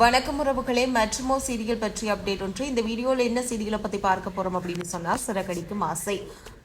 வணக்கம் உறவுகளே மேட்ரிமோ சீரியல் பற்றிய அப்டேட் ஒன்று. இந்த வீடியோவில் என்ன சீரியலை பற்றி பார்க்க போறோம் அப்படின்னு சொன்னால் சிறகடிக்கும் ஆசை.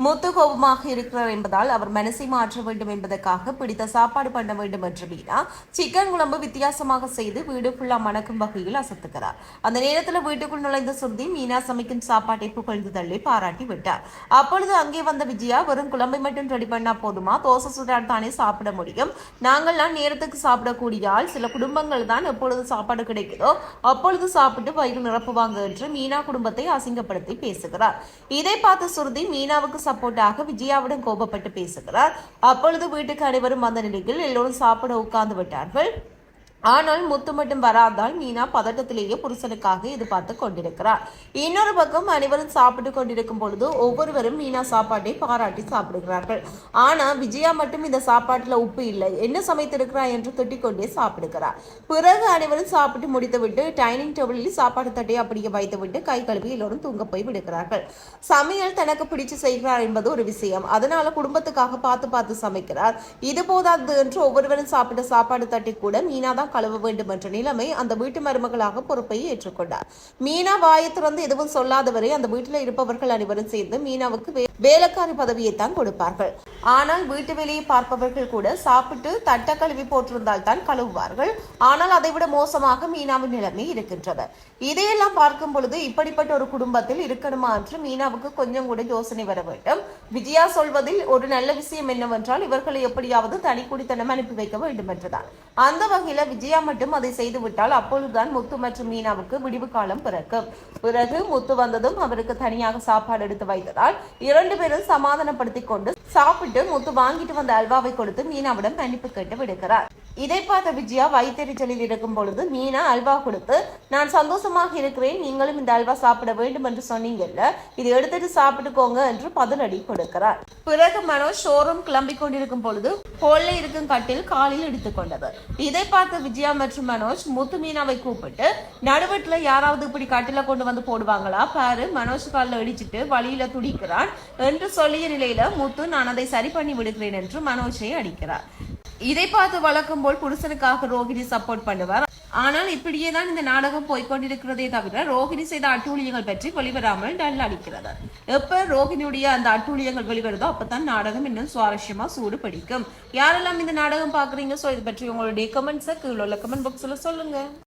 முத்து கோபமாக இருக்கிறார் என்பதால் அவர் மனசை மாற்ற வேண்டும் என்பதற்காக பிடித்த சாப்பாடு பண்ண வேண்டும் என்று மீனா சிக்கன் குழம்பு வித்தியாசமாக செய்து வீடு ஃபுல்லா மணக்கும் வகையில் அசத்துக்கிறார் அந்த நேரத்தில் வீட்டுக்குள் நுழைந்த சுருதி மீனா சமைக்கும் சாப்பாட்டை புகழ்ந்து தள்ளி பாராட்டி விட்டார். அப்பொழுது அங்கே வந்த விஜயா வெறும் குழம்பை மட்டும் ரெடி பண்ணா போதுமா? தோசை சுடால் தானே சாப்பிட முடியும். நாங்கள்லாம் நேரத்துக்கு சாப்பிடக்கூடிய ஆள். சில குடும்பங்கள் தான் எப்பொழுது சாப்பாடு கிடைக்குதோ அப்பொழுது சாப்பிட்டு வயிறு நிரப்புவாங்க என்று மீனா குடும்பத்தை அசிங்கப்படுத்தி பேசுகிறார். இதை பார்த்த சுருதி மீனாவுக்கு சப்போர்ட்டாக விஜயாவிடம் கோபப்பட்டு பேசுகிறார். அப்பொழுது வீட்டுக்கு அனைவரும் வந்த நிலையில் எல்லோரும் சாப்பிட உட்கார்ந்து விட்டார்கள். ஆனால் முத்து மட்டும் வராதால் மீனா பதட்டத்திலேயே புருஷனுக்காக எதிர்பார்த்து கொண்டிருக்கிறார். இன்னொரு பக்கம் அனைவரும் சாப்பிட்டு கொண்டிருக்கும் பொழுது ஒவ்வொருவரும் மீனா சாப்பாட்டை பாராட்டி சாப்பிடுகிறார்கள். ஆனா விஜயா மட்டும் இந்த சாப்பாட்டுல உப்பு இல்லை. என்ன சமைத்திருக்கிறாய் என்று திட்டிக்கொண்டே சாப்பிடுகிறார். பிறகு அனைவரும் சாப்பிட்டு முடித்துவிட்டு டைனிங் டேபிளில் சாப்பாடு தட்டை அப்படியே வைத்துவிட்டு கை கழுவி எல்லோரும் தூங்க போய் விடுகிறார்கள். சமையல் தனக்கு பிடிச்சு செய்கிறார் என்பது ஒரு விஷயம். அதனால குடும்பத்துக்காக பார்த்து பார்த்து சமைக்கிறார். இது போதாது என்று ஒவ்வொருவரும் சாப்பிட்ட சாப்பாடு தட்டை கூட மீனா தான் கழுவ வேண்டும் என்ற நிலைமை அந்த வீட்டு மருமகளாக பொறுப்பை ஏற்றுக்கொண்டார். மீனா வாயை திறந்து எதுவும் சொல்லாதவரை அந்த வீட்டில் இருப்பவர்கள் அனைவரும் சேர்ந்து மீனாவுக்கு வேலைக்காரி பதவியை தான் கொடுப்பார்கள். ஆனால் வீட்டு வேலையை பார்ப்பவர்கள் கூட சாப்பிட்டு தட்ட கழுவி போட்டிருந்தால் தான் கழுவுவார்கள். ஆனால் அதைவிட மோசமாக மீனாவின் நிலைமை இருக்கின்றது. இதையெல்லாம் பார்க்கும் பொழுது இப்படிப்பட்ட ஒரு குடும்பத்தில் இருக்கணுமா என்று மீனாவுக்கு கொஞ்சம் கூட யோசனை வர வேண்டும். விஜயா சொல்வதில் ஒரு நல்ல விஷயம் என்னவென்றால் இவர்களை எப்படியாவது தனி குடித்தனம் அனுப்பி வைக்க வேண்டும் என்றுதான். அந்த வகையில விஜயா மட்டும் அதை செய்துவிட்டால் அப்பொழுதுதான் முத்து மற்றும் மீனாவுக்கு விடிவு காலம் பிறக்கும். பிறகு முத்து வந்ததும் அவருக்கு தனியாக சாப்பாடு எடுத்து வைத்ததால் இரண்டு பேரும் சமாதானப்படுத்திக் கொண்டு சாப்பிட்டு முத்து வாங்கிட்டு வந்த அல்வாவை கொடுத்து மீனாவிடம் மன்னிப்பு கேட்டு விடுகிறார். இதை பார்த்த விஜயா வயிற்றெரிச்சலில் இருக்கும் பொழுது மீனா அல்வா கொடுத்து நான் சந்தோஷமாக இருக்கிறேன் நீங்களும் இந்த அல்வா சாப்பிட வேண்டும் என்று சொன்னீங்கல்ல இதை எடுத்துட்டு சாப்பிட்டுக்கோங்க என்று பதிலடி கொடுக்கிறார். பிறகு மனோஜ் ஷோரூம் கிளம்பி கொண்டிருக்கும் பொழுது கோல்ல இருக்கும் கட்டில் காலில் இடித்துக் கொண்டது. இதை பார்த்த விஜயா மற்றும் மனோஜ் முத்து மீனாவை கூப்பிட்டு நடுவட்டில் யாராவது இப்படி கட்டில கொண்டு வந்து போடுவாங்களா? பாரு மனோஜ் காலில் இடிச்சிட்டு வழியில துடிக்கிறான் என்று சொல்லிய நிலையில முத்து நான் அதை சரி பண்ணி விடுகிறேன் என்று மனோஜை அடிக்கிறார். இதை பார்த்து வழக்கம் போல் புருஷனுக்காக ரோஹிணி சப்போர்ட் பண்ணுவார். ஆனால் இப்படியே தான் இந்த நாடகம் போய்க்கொண்டிருக்கிறதே தவிர ரோகிணி செய்த அட்டூழியங்கள் பற்றி வெளிவராமல் டல் அடிக்கிறது. எப்ப ரோஹிணியுடைய அந்த அட்டூழியங்கள் வெளிவருதோ அப்பதான் நாடகம் இன்னும் சுவாரஸ்யமா சூடு பிடிக்கும் யாரெல்லாம் இந்த நாடகம் பாக்குறீங்க சோ இது பற்றி உங்களுடைய கமெண்ட்ஸை கீழே உள்ள கமெண்ட் பாக்ஸ்ல சொல்லுங்க.